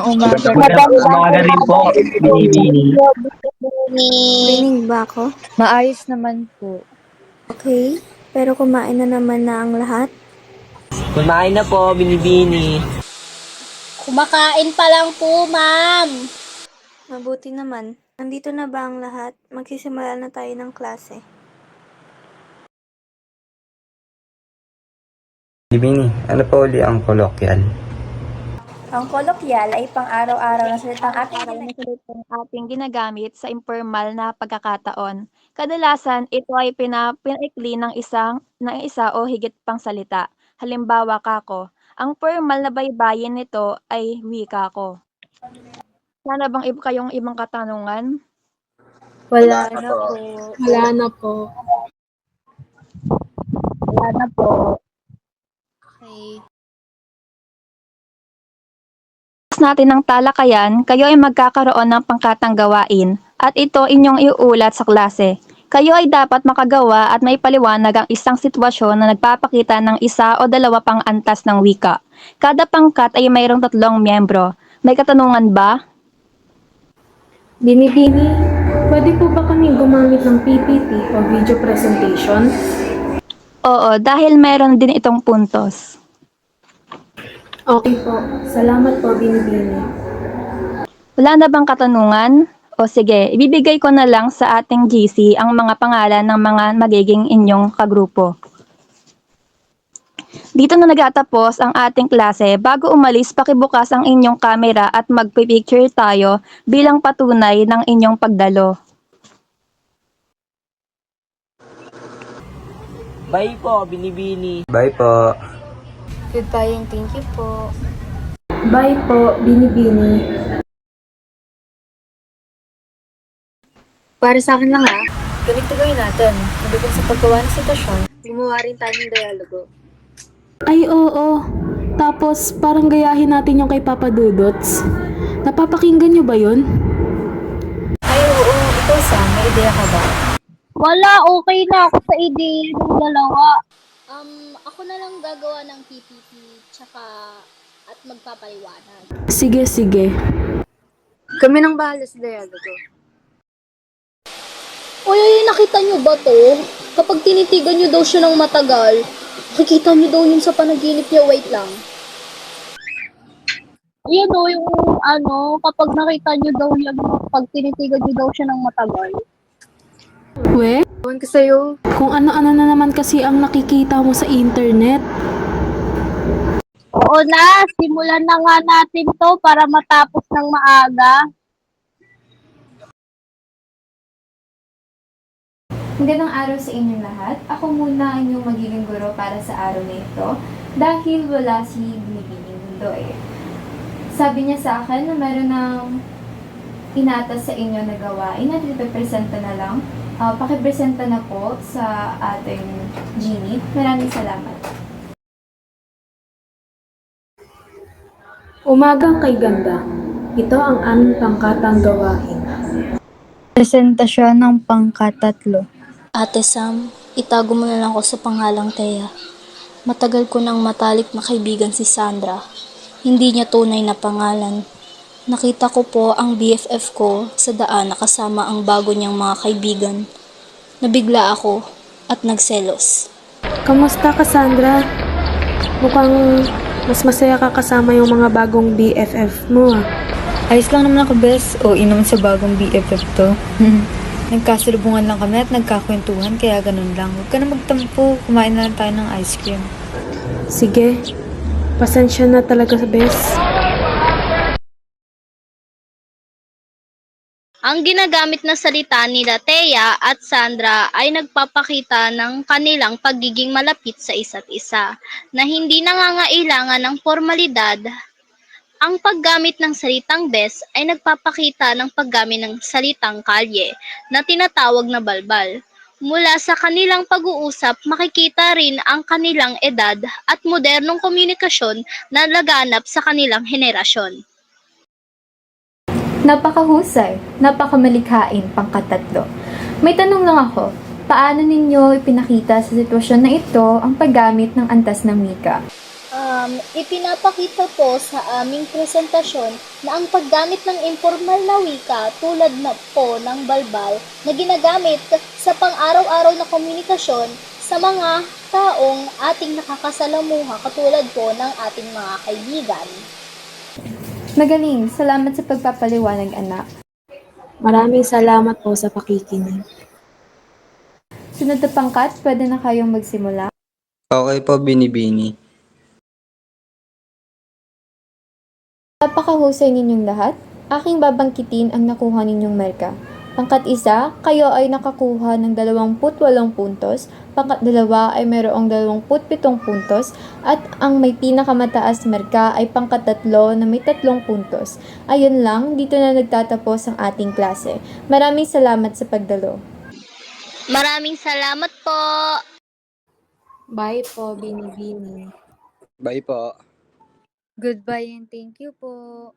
umaga. Magandang umaga rin po, Binibini. Rinig ba ako? Maayos naman po. Okay. Pero kumain na naman na ang lahat? Kumain na po, Binibini. Kumakain pa lang po, ma'am. Mabuti naman. Nandito na ba ang lahat? Magsisimula na tayo ng klase. Bibini, ano pa uli ang kolokyan? Ang kolokyal ay pang-araw-araw na salitang ating salitang ating ginagamit sa informal na pagkakataon. Kadalasan, ito ay pina, pinaikli ng isang ng isa o higit pang salita. Halimbawa, kako. Ang formal na baybayin nito ay wika ko. Sana bang iba kayong ibang katanungan? Wala na po. Wala na po. Wala na po. Okay. Natin ng talakayan, kayo ay magkakaroon ng pangkatang gawain at ito inyong iuulat sa klase. Kayo ay dapat makagawa at may paliwanag ang isang sitwasyon na nagpapakita ng isa o dalawa pang antas ng wika. Kada pangkat ay mayroong tatlong miyembro. May katanungan ba? Binibini, pwede po ba kami gumamit ng PPT o video presentation? Oo, dahil mayroon din itong puntos. Okay po. Salamat po, Binibini. Wala na bang katanungan? O sige, ibibigay ko na lang sa ating GC ang mga pangalan ng mga magiging inyong kagrupo. Dito na nagatapos ang ating klase. Bago umalis, pakibukas ang inyong camera at magpipicture tayo bilang patunay ng inyong pagdalo. Bye po, Binibini. Bye po. Goodbye and thank you po. Bye po, Binibini. Para sa akin lang ha, ganito gawin natin. Maliban sa paggawa ng sitwasyon, gumawa rin tayo ng dialogo. Ay, oo. Tapos, parang gayahin natin yung kay Papa Dudots. Napapakinggan nyo ba yun? Ay, oo. Ikaw, Sam, may ideya ka ba? Wala, okay na ako sa ideya ng dalawa. Um, ako na lang gagawa ng PPT, tsaka at magpapaliwanag. Sige, sige. Kami nang bahala sa dialogo. Uy, uy, nakita nyo ba to? Kapag tinitigan nyo daw siya ng matagal, makikita nyo daw yun sa panaginip niya. Wait lang. Ayan o, yung ano, kapag nakita nyo daw yan, pag tinitigan nyo daw siya ng matagal. We, Ewan ko sa'yo. kung ano-ano na naman kasi ang nakikita mo sa internet. Oo na, simulan na nga natin to para matapos ng maaga. Magandang araw sa inyong lahat. Ako muna ang inyong magiging guro para sa araw na ito dahil wala si Binibining Mundoy. Sabi niya sa akin na meron ng inatas sa inyo na gawain at ipipresenta na lang. Uh, pakipresenta na po sa ating Genie. Maraming salamat. Umaga kay ganda. Ito ang aming pangkatang gawain. Presentasyon ng pangkatatlo. Ate Sam, itago mo na lang ako sa pangalang Thea. Matagal ko nang matalik na kaibigan si Sandra. Hindi niya tunay na pangalan. Nakita ko po ang BFF ko sa daan na kasama ang bago niyang mga kaibigan. Nabigla ako at nagselos. Kamusta, Cassandra? Mukhang mas masaya ka kasama yung mga bagong BFF mo ah. Ayos lang naman ako, bes. O, inom sa bagong BFF to. Nagkasalubungan lang kami at nagkakwentuhan, kaya ganun lang. Huwag ka na magtampo. Kumain na lang tayo ng ice cream. Sige, pasensya na talaga sa bes. Ang ginagamit na salita nila Thea at Sandra ay nagpapakita ng kanilang pagiging malapit sa isa't isa na hindi nangangailangan ng formalidad. Ang paggamit ng salitang bes ay nagpapakita ng paggamit ng salitang kalye na tinatawag na balbal. Mula sa kanilang pag-uusap, makikita rin ang kanilang edad at modernong komunikasyon na laganap sa kanilang henerasyon. Napakahusay, napakamalikhain pangkatatlo. May tanong lang ako, paano ninyo ipinakita sa sitwasyon na ito ang paggamit ng antas ng wika? Um, ipinapakita po sa aming presentasyon na ang paggamit ng informal na wika tulad na po ng balbal na ginagamit sa pang-araw-araw na komunikasyon sa mga taong ating nakakasalamuha katulad po ng ating mga kaibigan. Magaling. Salamat sa pagpapaliwanag, anak. Maraming salamat po sa pakikinig. Sunod na pangkat, pwede na kayong magsimula. Okay po, Binibini. Napakahusay ninyong lahat. Aking babangkitin ang nakuha ninyong merka. Pangkat isa, kayo ay nakakuha ng 28 puntos. Pangkat dalawa ay mayroong 27 puntos. At ang may pinakamataas merka ay pangkat tatlo na may 3 puntos. Ayun lang, dito na nagtatapos ang ating klase. Maraming salamat sa pagdalo. Maraming salamat po! Bye po, Binibini. Bye po. Goodbye and thank you po.